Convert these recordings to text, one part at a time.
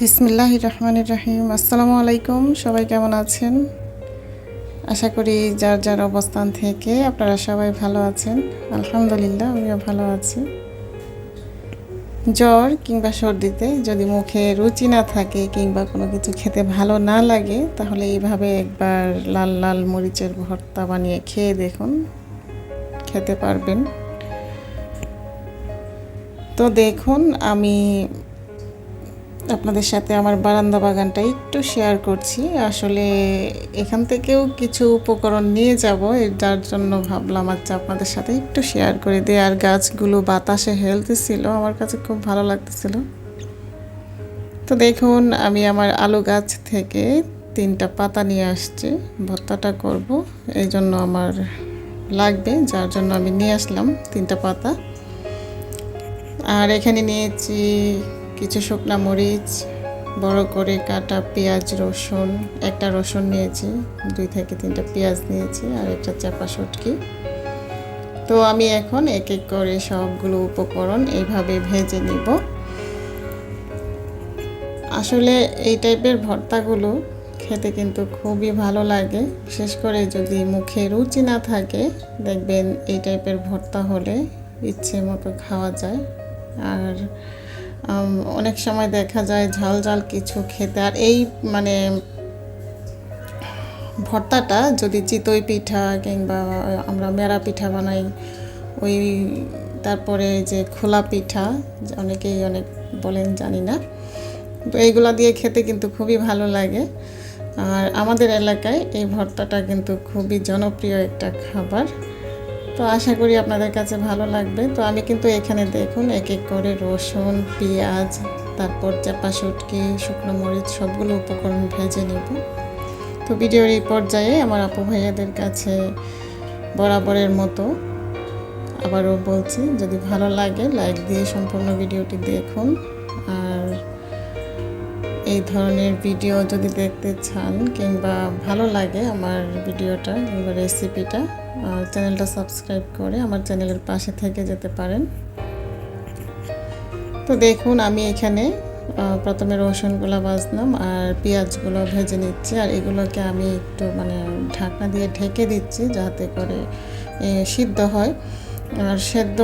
বিসমিল্লাহ রহমানির রহিম। আসসালামু আলাইকুম, সবাই কেমন আছেন? আশা করি যার যার অবস্থান থেকে আপনারা সবাই ভালো আছেন। আলহামদুলিল্লাহ, আমিও ভালো আছি। জ্বর কিংবা সর্দিতে যদি মুখে রুচি না থাকে কিংবা কোনো কিছু খেতে ভালো না লাগে, তাহলে এইভাবে একবার লাল লাল মরিচের ভর্তা বানিয়ে খেয়ে দেখুন, খেতে পারবেন। তো দেখুন, আমি আপনাদের সাথে আমার বারান্দা বাগানটা একটু শেয়ার করছি। আসলে এখান থেকেও কিছু উপকরণ নিয়ে যাব যার জন্য ভাবলাম আচ্ছা আপনাদের সাথে একটু শেয়ার করে দিই। আর গাছগুলো বাতাসে হেলতে ছিল, আমার কাছে খুব ভালো লাগতেছিল। তো দেখুন, আমি আমার আলু গাছ থেকে তিনটা পাতা নিয়ে আসছি, ভর্তাটা করব। এই জন্য আমার লাগবে, যার জন্য আমি নিয়ে আসলাম তিনটা পাতা। আর এখানে নিয়েছি কিছু শুকনা মরিচ, বড় করে কাটা পেঁয়াজ, রসুন, একটা রসুন নিয়েছি, দুই থেকে তিনটা পেঁয়াজ নিয়েছি আর একটা চাপা শুটকি। তো আমি এখন এক এক করে সবগুলো উপকরণ এইভাবে ভেজে নিব। আসলে এই টাইপের ভর্তাগুলো খেতে কিন্তু খুবই ভালো লাগে, বিশেষ করে যদি মুখে রুচি না থাকে, দেখবেন এই টাইপের ভর্তা হলে ইচ্ছে মতো খাওয়া যায়। আর অনেক সময় দেখা যায় ঝাল ঝাল কিছু খেতে। আর এই মানে ভর্তাটা যদি চিতই পিঠা কিংবা আমরা মেরা পিঠা বানাই, ওই তারপরে যে খোলা পিঠা অনেকেই অনেক বলেন জানি না। তো এইগুলো দিয়ে খেতে কিন্তু খুবই ভালো লাগে। আর আমাদের এলাকায় এই ভর্তাটা কিন্তু খুবই জনপ্রিয় একটা খাবার। তো আশা করি আপনাদের কাছে ভালো লাগবে। তো আমি কিন্তু এখানে দেখুন এক এক করে রসুন, পেঁয়াজ, তারপর চাপা শুটকি, শুকনো মরিচ, সবগুলো উপকরণ ভেজে নেব। তো ভিডিওর এই পর্যায়ে আমার আপু ভাইয়াদের কাছে বরাবরের মতো আবারও বলছি, যদি ভালো লাগে লাইক দিয়ে সম্পূর্ণ ভিডিওটি দেখুন। আর এই ধরনের ভিডিও যদি দেখতে চান কিংবা ভালো লাগে আমার ভিডিওটা কিংবা রেসিপিটা চ্যানেলটা সাবস্ক্রাইব করে আমার চ্যানেলের পাশে থেকে যেতে পারেন। তো দেখুন, আমি এখানে প্রথমে রসুনগুলো বাজলাম আর পেঁয়াজগুলো ভেজে নিচ্ছি। আর এগুলোকে আমি একটু মানে ঢাকনা দিয়ে ঢেকে দিচ্ছি যাতে করে সিদ্ধ হয়। আর সেদ্ধ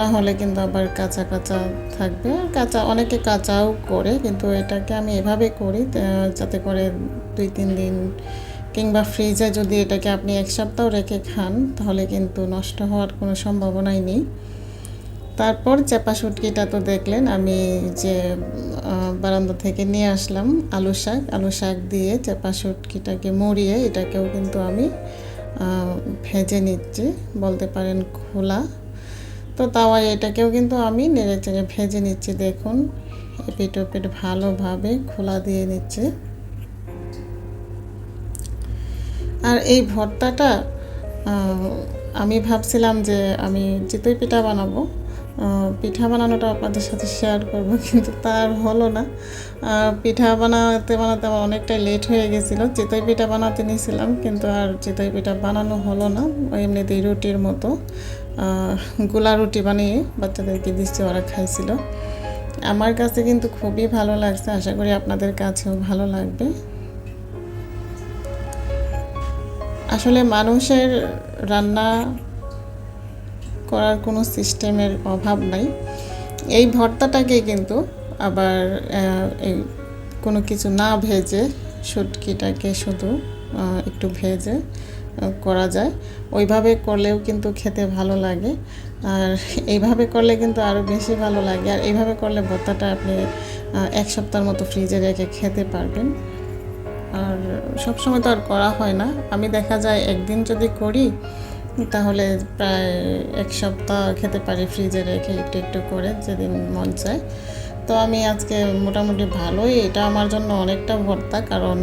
না হলে কিন্তু আবার কাঁচা কাঁচা থাকবে। কাঁচা, অনেকে কাঁচাও করে, কিন্তু এটাকে আমি এভাবে করি যাতে করে দুই তিন দিন কিংবা ফ্রিজে যদি এটাকে আপনি এক সপ্তাহ রেখে খান, তাহলে কিন্তু নষ্ট হওয়ার কোনো সম্ভাবনাই নেই। তারপর চেপা শুটকিটা তো দেখলেন, আমি যে বারান্দা থেকে নিয়ে আসলাম আলু শাক। আলু শাক দিয়ে চেপা শুটকিটাকে মরিয়ে এটাকেও কিন্তু আমি ভেজে নিচ্ছি, বলতে পারেন খোলা। তো তাওয়ায় এটাকেও কিন্তু আমি নেড়ে চেড়ে ভেজে নিচ্ছি, দেখুন। এপিট ওপিট ভালোভাবে খোলা দিয়ে নিচ্ছে। আর এই ভর্তাটা আমি ভাবছিলাম যে আমি চিতই পিঠা বানাবো। পিঠা বানানোটা আপনাদের সাথে শেয়ার করব, কিন্তু তার হলো না। পিঠা বানাতে বানাতে আমার অনেকটাই লেট হয়ে গেছিল। চিতই পিঠা বানাতে নিয়েছিলাম কিন্তু আর চিতই পিঠা বানানো হলো না, এমনিতেই রুটির মতো। গোলা রুটি বানিয়ে বাচ্চাদেরকে দিচ্ছে, ওরা খাইছিল। আমার কাছে কিন্তু খুবই ভালো লাগছে, আশা করি আপনাদের কাছেও ভালো লাগবে। আসলে মানুষের রান্না করার কোনো সিস্টেমের অভাব নাই। এই ভর্তাটাকে কিন্তু আবার এই কোনো কিছু না ভেজে শুটকিটাকে শুধু একটু ভেজে করা যায়। ওইভাবে করলেও কিন্তু খেতে ভালো লাগে। আর এইভাবে করলে কিন্তু আরও বেশি ভালো লাগে। আর এইভাবে করলে ভর্তাটা আপনি এক সপ্তাহের মতো ফ্রিজে রেখে খেতে পারবেন। আর সবসময় তো আর করা হয় না। আমি দেখা যায় একদিন যদি করি, তাহলে প্রায় এক সপ্তাহ খেতে পারি ফ্রিজে রেখে একটু একটু করে যেদিন মন চায়। তো আমি আজকে মোটামুটি ভালোই। এটা আমার জন্য অনেকটা ভর্তা, কারণ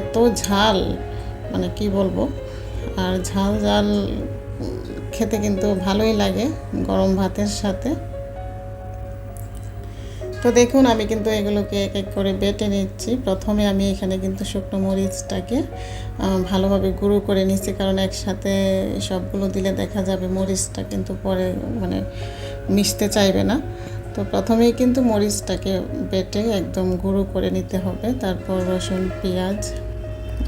এত ঝাল মানে কি বলব? আর ঝাল ঝাল খেতে কিন্তু ভালোই লাগে গরম ভাতের সাথে। তো দেখুন, আমি কিন্তু এগুলোকে এক এক করে বেটে নিচ্ছি। প্রথমে আমি এখানে কিন্তু শুকনো মরিচটাকে ভালোভাবে গুঁড়ো করে নিচ্ছি, কারণ একসাথে সবগুলো দিলে দেখা যাবে মরিচটা কিন্তু পরে মানে মিশতে চাইবে না। তো প্রথমেই কিন্তু মরিচটাকে বেটে একদম গুঁড়ো করে নিতে হবে। তারপর রসুন, পেঁয়াজ,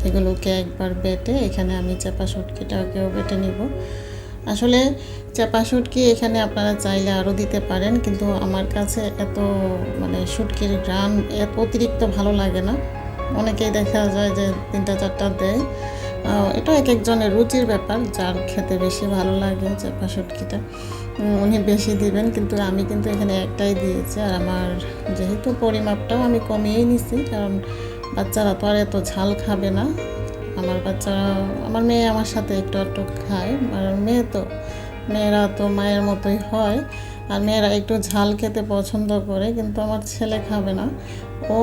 এগুলোকে একবার বেটে এখানে আমি চাপা শুটকিটাকেও বেটে নিব। আসলে চাপা শুটকি এখানে আপনারা চাইলে আরও দিতে পারেন, কিন্তু আমার কাছে এত মানে শুটকির গ্রান এত অতিরিক্ত ভালো লাগে না। অনেকেই দেখা যায় যে তিনটা, চারটা দেয়। এটা এক একজনের রুচির ব্যাপার, যার খেতে বেশি ভালো লাগে চাপা শুটকিটা উনি বেশি দিবেন, কিন্তু আমি কিন্তু এখানে একটাই দিয়েছি। আর আমার যেহেতু পরিমাপটাও আমি কমিয়েই নিছি, কারণ বাচ্চারা তো আর এত ঝাল খাবে না। আমার বাচ্চারা, আমার মেয়ে আমার সাথে একটু একটু খায়, আর মেয়ে তো, মেয়েরা তো মায়ের মতোই হয়, আর মেয়েরা একটু ঝাল খেতে পছন্দ করে, কিন্তু আমার ছেলে খাবে না। ও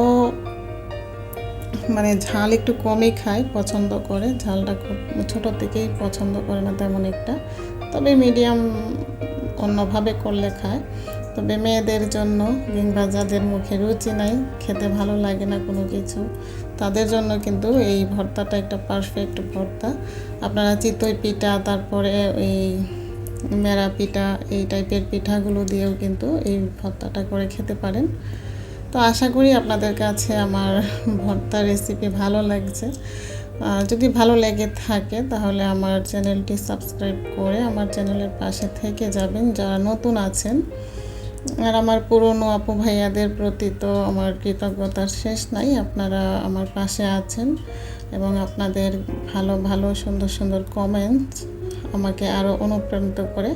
মানে ঝাল একটু কমই খায়, পছন্দ করে, ঝালটা খুব ছোটো থেকেই পছন্দ করে না তেমন একটা, তবে মিডিয়াম অন্যভাবে করলে খায়। তবে মেয়েদের জন্য কিংবা যাদের মুখে রুচি নাই, খেতে ভালো লাগে না কোনো কিছু, তাদের জন্য কিন্তু এই ভর্তাটা একটা পারফেক্ট ভর্তা। আপনারা চিতই পিঠা, তারপরে এই মেরা পিঠা, এই টাইপের পিঠাগুলো দিয়েও কিন্তু এই ভর্তাটা করে খেতে পারেন। তো আশা করি আপনাদের কাছে আমার ভর্তা রেসিপি ভালো লাগছে। যদি ভালো লেগে থাকে, তাহলে আমার চ্যানেলটি সাবস্ক্রাইব করে আমার চ্যানেলের পাশে থেকে যাবেন। যারা নতুন আছেন আর আমার পুরনো আপু ভাইয়াদের প্রতি তো আমার কৃতজ্ঞতার শেষ নাই। আপনারা আমার পাশে আছেন এবং আপনাদের ভালো ভালো, সুন্দর সুন্দর কমেন্টস আমাকে আরও অনুপ্রাণিত করে।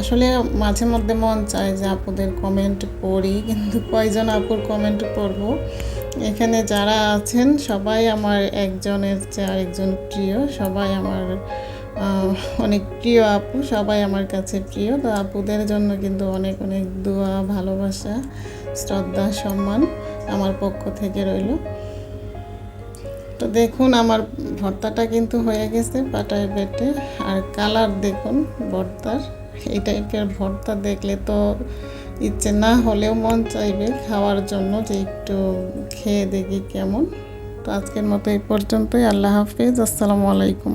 আসলে মাঝে মধ্যে মন চায় যে আপুদের কমেন্ট পড়ি, কিন্তু কয়জন আপুর কমেন্ট পড়ব? এখানে যারা আছেন সবাই আমার একজনের চেয়ে আরেকজন প্রিয়, সবাই আমার অনেক প্রিয় আপু, সবাই আমার কাছে প্রিয়। তো আপুদের জন্য কিন্তু অনেক অনেক দোয়া, ভালোবাসা, শ্রদ্ধা, সম্মান আমার পক্ষ থেকে রইল। তো দেখুন, আমার ভর্তাটা কিন্তু হয়ে গেছে পাটায় বেটে। আর কালার দেখুন, ভর্তার। এই টাইপের ভর্তা দেখলে তো ইচ্ছে না হলেও মন চাইবে খাওয়ার জন্য যে একটু খেয়ে দেখি কেমন। তো আজকের মতো এই পর্যন্তই। আল্লাহ হাফিজ। আসসালামু আলাইকুম।